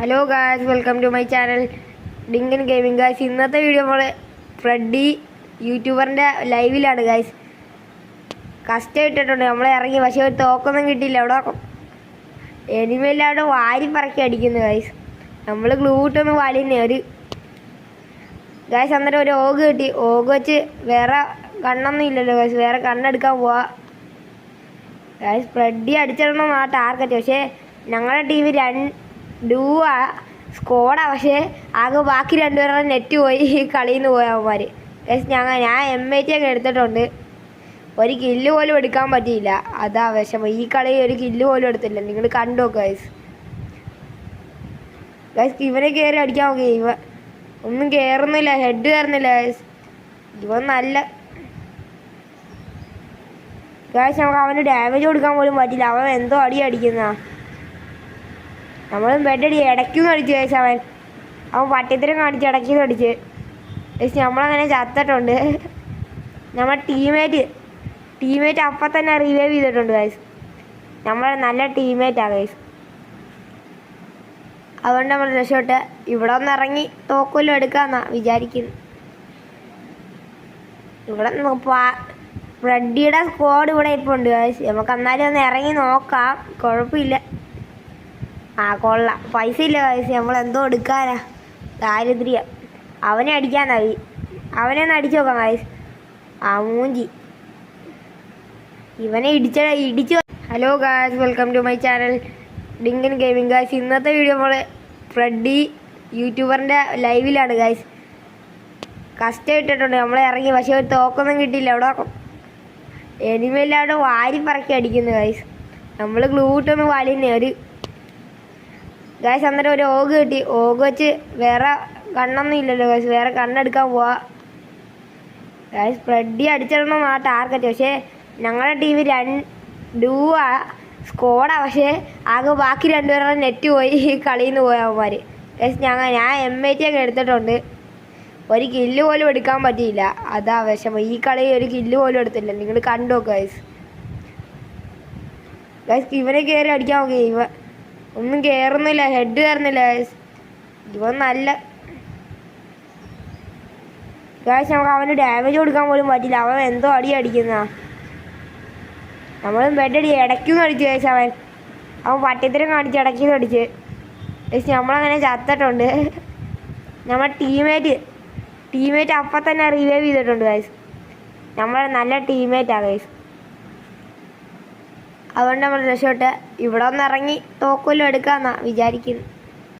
Hello guys welcome to my channel Dinkan gaming guys ഇന്നത്തെ video നമ്മൾ Freddy യൂട്യൂബറിന്റെ ലൈവിലാണ് ഗായ്സ് കഷ്ടം ഇട്ടിട്ടുണ്ട്. നമ്മൾ ഇറങ്ങി പക്ഷേ ഒരു തോക്കൊന്നും കിട്ടിയില്ല. അവിടെ എനിമെല്ലാണ്ട് വാരി പറക്കി അടിക്കുന്നു ഗായ്സ് നമ്മൾ ഗ്ലൂട്ടൊന്നും വാലിന്നെ ഒരു ഗായ്സ് അന്നേരം ഒരു ഓഗ് കിട്ടി. ഓഗ് വെച്ച് വേറെ കണ്ണൊന്നും ഇല്ലല്ലോ ഗായ്സ് വേറെ കണ്ണെടുക്കാൻ പോവാ. ഗായ്സ് ഫ്രെഡി അടിച്ചിടണം ആ ടാർഗറ്റ് പക്ഷേ ഞങ്ങളുടെ ടീം രണ്ടു സ്കോഡാ പക്ഷേ ആകെ ബാക്കി രണ്ടുപേരുടെ നെറ്റ് പോയി കളിയിൽ നിന്ന് പോയ അവന്മാർ ഞങ്ങൾ ഞാൻ എം ഐ ടി ഒക്കെ എടുത്തിട്ടുണ്ട്. ഒരു കില്ല് പോലും എടുക്കാൻ പറ്റിയില്ല. അതാ വിഷമം. ഈ കളി ഒരു കില്ല് പോലും എടുത്തില്ല. നിങ്ങൾ കണ്ടു ഗൈസ് ഗൈസ് ഇവനെ കയറി അടിക്കാൻ നോക്കി. ഇവ ഒന്നും കയറുന്നില്ല ഹെഡ് കയറുന്നില്ല ഗൈസ് ഇവൻ നല്ല ഗൈസ് നമുക്ക് അവന് ഡാമേജ് കൊടുക്കാൻ പോലും പറ്റില്ല. അവൻ എന്തോ അടി അടിക്കുന്ന. നമ്മൾ ബെഡടി ഇടയ്ക്കും അടിച്ചു ഗൈസ് അവൻ. അവൻ പട്ടിത്തരം കാണിച്ച് ഇടയ്ക്കും അടിച്ച് പക്ഷെ നമ്മളങ്ങനെ ചത്തിട്ടുണ്ട്. നമ്മുടെ ടീമേറ്റ് ടീമേറ്റ് അപ്പം തന്നെ റിവൈവ് ചെയ്തിട്ടുണ്ട് ഗൈസ് നമ്മളെ നല്ല ടീമേറ്റാണ് ഗൈസ് അതുകൊണ്ട് നമ്മൾ രക്ഷപ്പെട്ട് ഇവിടെ ഒന്ന് ഇറങ്ങി തോക്കൊല്ലും എടുക്കാന്നാ വിചാരിക്കുന്നു. ഇവിടെ റെഡ്ഡിയുടെ സ്ക്വാഡ് ഇവിടെ guys. നമുക്ക് എന്നാലും ഒന്ന് ഇറങ്ങി നോക്കാം. കുഴപ്പമില്ല. ആ കൊള്ള. പൈസ ഇല്ല പൈസ? നമ്മൾ എന്തോ എടുക്കാനാ. ദാരിദ്ര്യം. അവനെ അടിക്കാനായി അവനെ ഒന്ന് അടിച്ചു നോക്കാം കാശ് ആ മൂഞ്ചി. ഇവനെ ഇടിച്ച ഇടിച്ചു hello guys welcome to my channel Dinkan gaming. Guys ഇന്നത്തെ വീഡിയോ നമ്മൾ ഫ്രെഡി യൂട്യൂബറിന്റെ ലൈവിലാണ് ഗായ്സ്. കഷ്ടം ഇട്ടിട്ടുണ്ട്. നമ്മളെ ഇറങ്ങി. പക്ഷേ ഒരു തോക്കൊന്നും കിട്ടിയില്ല. അവിടെ എനിമെല്ലാണ്ട് വാരി പറക്കി അടിക്കുന്നു ഗായ്സ്. നമ്മൾ ഗ്ലൂട്ടൊന്നും വലിന്നെ. ഒരു ഗൈസ് അന്നേരം ഒരു ഓഗ് കിട്ടി. ഓഗ് വെച്ച് വേറെ കണ്ണൊന്നും ഇല്ലല്ലോ ഗായ്സ് വേറെ കണ്ണെടുക്കാൻ പോവാ. ഗായ്സ് ഫ്രെഡി അടിച്ചിടണം ആ ടാർഗറ്റ് പക്ഷേ ഞങ്ങളുടെ ടീം രണ്ടു സ്കോഡാ പക്ഷേ ആകെ ബാക്കി രണ്ടുപേരുടെ നെറ്റ് പോയി ഈ കളിയിൽ നിന്ന് പോയ അവന്മാർ ഞങ്ങൾ ഞാൻ എം ഐ ടി ഒക്കെ എടുത്തിട്ടുണ്ട്. ഒരു കില്ല് പോലും എടുക്കാൻ പറ്റിയില്ല. അതാ വിഷമം. ഈ കളി ഒരു കില്ല് പോലും എടുത്തില്ല. നിങ്ങൾ കണ്ടു നോക്കുക ഗൈസ് ഗൈസ് ഇവനെ കയറി അടിക്കാൻ നോക്കി. ഇവ ഒന്നും കേറുന്നില്ല ഹെഡ് കയറുന്നില്ല ഇവൻ നല്ല ഗൈസ് നമുക്ക് അവന് ഡാമേജ് കൊടുക്കാൻ പോലും പറ്റില്ല. അവൻ എന്തോ അടി അടിക്കുന്ന. നമ്മൾ ബെഡടി ഇടയ്ക്കുന്നു അടിച്ചു ഗൈസ് അവൻ അവൻ പട്ടിത്തരം കാണിച്ച് ഇടയ്ക്കുന്നു അടിച്ച്. ഗൈസ് നമ്മളങ്ങനെ ചത്തിട്ടുണ്ട്. നമ്മുടെ ടീമേറ്റ് ടീമേറ്റ് അപ്പം തന്നെ റിവൈവ് ചെയ്തിട്ടുണ്ട് ഗൈസ് നമ്മളെ നല്ല ടീമേറ്റാണ് ഗൈസ് അതുകൊണ്ട് നമ്മൾ രക്ഷപ്പെട്ട്. ഇവിടെ ഒന്ന് ഇറങ്ങി തോക്കുമല്ലോ എടുക്കാന്നാ വിചാരിക്കുന്നു.